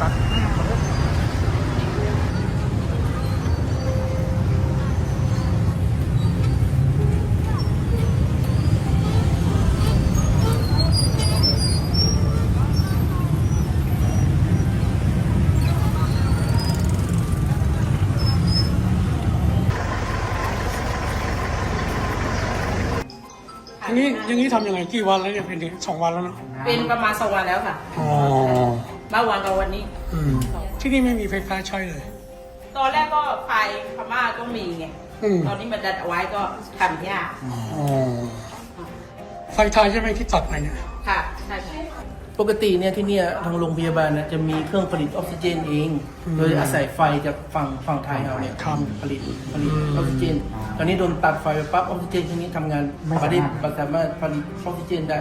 ตัดอย่างนี้อย่างนี้ทำยังไงกี่วันแล้วเนี่ยเป็นสองวันแล้วเนาะเป็นประมาณสองวันแล้วค่ะ อ๋อ เมื่อวานกับวันนี้ อืมที่นี่ไม่มีไฟฟ้าใช้เลย ตอนแรกก็ไฟพม่าก็มีไง อืม ตอนนี้มันดัดเอาไว้ก็ทำยาก อ๋อไฟไทยใช่ไหมที่ตัดไปเนี่ยค่ะใช่ใช่ปกติเนี่ยที่เนี่ยทางโรงพยาบาลนะจะมีเครื่องผลิตออกซิเจนเองอืมโดยอาศัยไฟจากฝั่งฝั่งไทยเราเนี่ยครับผลิตผลิตออกซิเจน ตอนนี้โดนตัดไฟไปปั๊บออกซิเจนที่นี้ทำงานไม่ได้ไม่สามารถผลิตออกซิเจนได้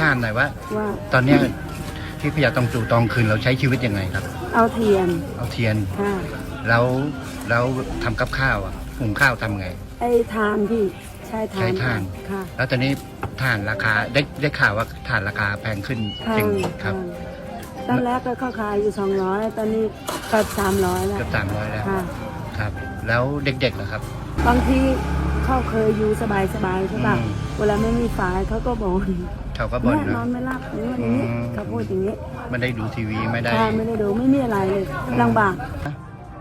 ถามหน่อยว่า ว่าตอนเนี้ยที่พยาตองจูตองคืนเราใช้ชีวิตยังไงครับ เอาเทียนเอาเทียนค่ะแล้วแล้วทำกับข้าวอะหุงข้าวทำไง ไอ้ทานที่ใช้ทานใช้ถ่าน ค่ะแล้วตอนนี้ถ่านราคาได้ได้ข่าวว่าถ่านราคาแพงขึ้นแพจริงงครับแพงตอนแรกก็เข้าขายอยู่สองร้อยตอนนี้ก็สามร้อยแล้วเกือบสามร้อยแล้วค่ะ ครับ แล้วเด็กๆเหรอครับ บางที เขาเคยอยู่สบายสบายๆใช่ป่ะ อืม เวลาไม่มีฝายเขาก็บ่นเขาก็บ่นแม่นนะอนไม่หลับอย่างนี้อย่างนี้อืม เขาพูดอย่างนี้ไม่ได้ดูทีวีไม่ได้ค่ะไม่ได้ดูไม่มีอะไรเลยลำบาก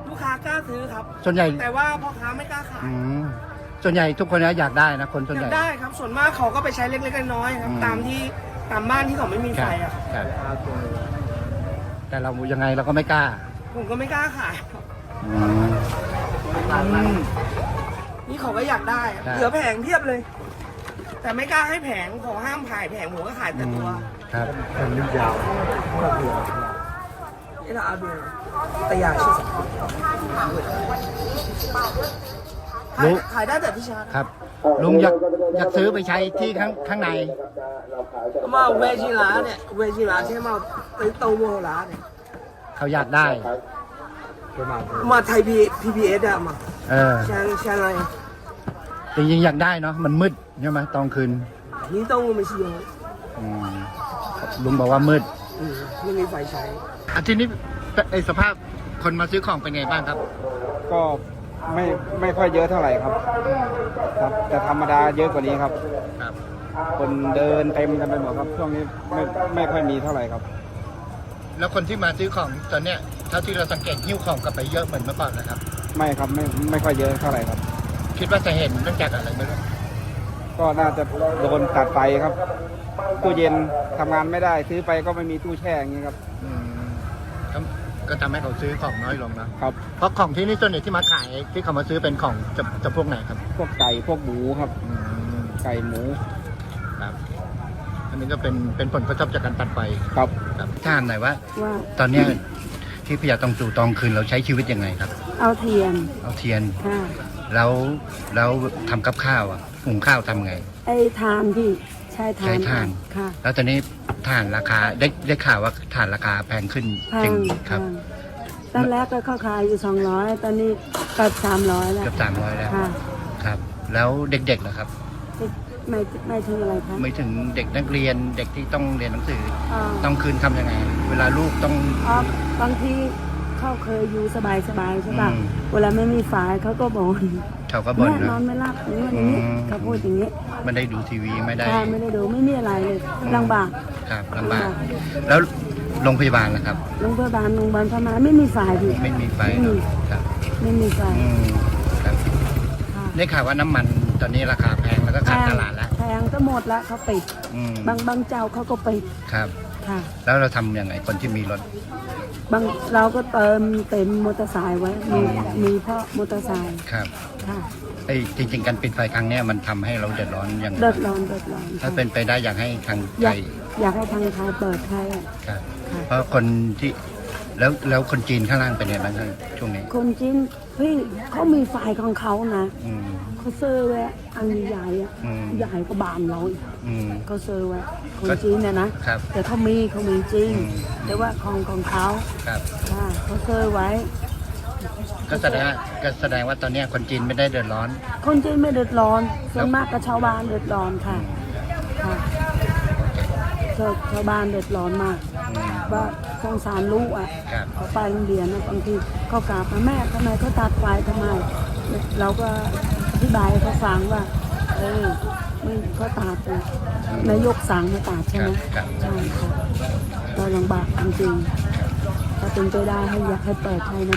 ลูกค้ากล้าซื้อครับ ส่วนใหญ่แต่ว่าพ่อค้าไม่กล้าขายอืมส่วนใหญ่ทุกคนนะอยากได้นะคนส่วนอใหยาญ่ กได้ครับ ส่วนมากเขาก็ไปใช้เล็กๆน้อยๆครับ อืม ตามที่ตามบ้านที่เขาไม่มีคไฟรับอะครับครับแต่เรายังไงเราก็ไม่กล้าผมก็ไม่กล้าขาย อืม นี่เขาก็อยากได้อะครับเหลือแผงเพียบเลย แต่ไม่กล้าให้แผงขอห้ามขายแผงผมก็ขายแต่ตัวครับนี่เราเอาดูแต่อยากชื่อขายขายได้แต่ที่ชาร์จครับ ลุงอยากอยากซื้อไปใช้ที่ข้างข้างในมาเวชิลาเนี่ยเวชิลาใช่ไหมไปโตโมโหลาเนี่ยเขาอยากได้ มาไทยพีพีพีเอสอะมา เออใช่ใช่อะไรจริงๆอยากได้เนาะมันมืดใช่ไหมตอนคืนนี่ต้องไม่ใช่ยงอืมลุงบอกว่ามืดอืมไม่มีไฟใช้อาทีนี้ไอสภาพคนมาซื้อของเป็นไงบ้างครับ ก็ไม่ไม่ค่อยเยอะเท่าไหร่ครับ ครับ แต่ธรรมดาเยอะกว่านี้ครับ ครับ คนเดินเต็มกันไปหมดครับช่วงนี้ไม่ไม่ค่อยมีเท่าไหร่ครับ แล้วคนที่มาซื้อของตอนเนี้ยเท่าที่เราสังเกตหิ้วของกลับไปเยอะเหมือนเมื่อก่อนนะครับ ไม่ครับไม่ไม่ค่อยเยอะเท่าไหร่ครับ คิดว่าจะเห็นเนื่องจากอะไรไม่รู้ก็น่าจะโดนตัดไฟครับตู้เย็นทำงานไม่ได้ซื้อไปก็ไม่มีตู้แช่อย่างนี้ครับอืมก็ก็ทำให้เขาซื้อของน้อยลงนะครับ เพราะของที่นี่ส่วนใหญ่ที่มาขายที่เขามาซื้อเป็นของจะจะพวกไหนครับพวกไก่พวกหมูครับ อืมไก่หมูครับ อันนี้ก็เป็นเป็นผลกระทบจากการตัดไฟครับครับถามหน่อยว่า ว่าตอนเนี้ย ที่พยาตองจูตองคืนเราใช้ชีวิตยังไงครับ เอาเทียนเอาเทียนค่ะแล้วแล้วทำกับข้าวอะหุงข้าวทำไง ไอ้ทานที่ใช้ทานใช้ถ่าน ค่ะแล้วตอนนี้ถ่านราคาได้ได้ข่าวว่าถ่านราคาแพงขึ้นแพจริงงครับแพงตอนแรกก็เข้าขายอยู่สองร้อยตอนนี้ก็สามร้อยแล้วเกือบสามร้อยแล้วค่ะ ครับ แล้วเด็กๆเหรอครับ ไม่ไม่ถึงอะไรคะไม่ถึงเด็กนักเรียนเด็กที่ต้องเรียนหนังสือ อ่าต้องคืนทำยังไง เวลาลูกต้อง อ๋อบางทีเขาเคยอยู่สบายสบายๆใช่ป่ะ อืม เวลาไม่มีฝายเขาก็บ่นเขาก็บ่นแม่นะนอนไม่หลับอย่างนี้อย่างนี้อืม เขาพูดอย่างนี้ไม่ได้ดูทีวีไม่ได้ค่ะไม่ได้ดูไม่มีอะไรเลยลำบากครับลำบากแล้วโรงพยาบาลล่ะครับ โรงพยาบาลโรงพยาบาลพม่าไม่มีฝายพี่ไม่มีไฟไม่มีเนอะครับไม่มีฝายอืมครับค่ะได้ข่าวว่าน้ำมัน ตอนนี้ราคาแพงแล้วก็ขาดตลาดแล้วแพงก็หมดแล้วเขาปิดอืมบางบางเจ้าเขาก็ปิดครับ ค่ะ แล้วเราทำยังไงคนที่มีรถ บางเราก็เติมเต็มมอเตอร์ไซค์ไว้มีมีเพราะมอเตอร์ไซค์ครับค่ะไอ้จริง ๆ การปิดไฟครั้งเนี้ยมันทำให้เราเดือดร้อนอย่างไรเดือดร้อนเดือดร้อนถ้าเป็นไปได้อยากให้ทางอไทยากยอยากให้ทางไทยเปิดไทยอะครับ ค่ะเพราะคนที่แล้วแล้วคนจีนข้างล่างเป็นยังไงบ้างครับช่วงนี้คนจีนเฮ้ยเขามีไฟของเขานะ อืม เขาซื้อไว้อันใหญ่อะอืม ใหญ่กว่าบ้านเราอีกอืม เขาซื้อไว้คนก็จีนเนี่ยนะครับแต่เขามีเขามีจริง อืม แต่ว่าของของเขาครับ ค่ะเขาซื้อไว้ ก็แสดงว่าก็แสดงว่าตอนเนี้ยคนจีนไม่ได้เดือดร้อน คนจีนไม่เดือดร้อนส่วนมากก็ชาวบ้านเดือดร้อนค่ะค่ะชาวชาวบ้านเดือดร้อนมาก อืม ว่าสงสารลูกอะครับ เขาไปโรงเรียนนะบางทีเขากราบมาแม่ทำไมเขาตัดไฟทำไม เราก็อ ธิบายให้เขาฟังว่า เออไม่เขาตัดนะนายกสั่งให้ตัดใช่ไหมครับ ใช่ค่ะเราลำบากจริงๆถ้าเป็นไปได้ให้อยากให้เปิดไทยนะ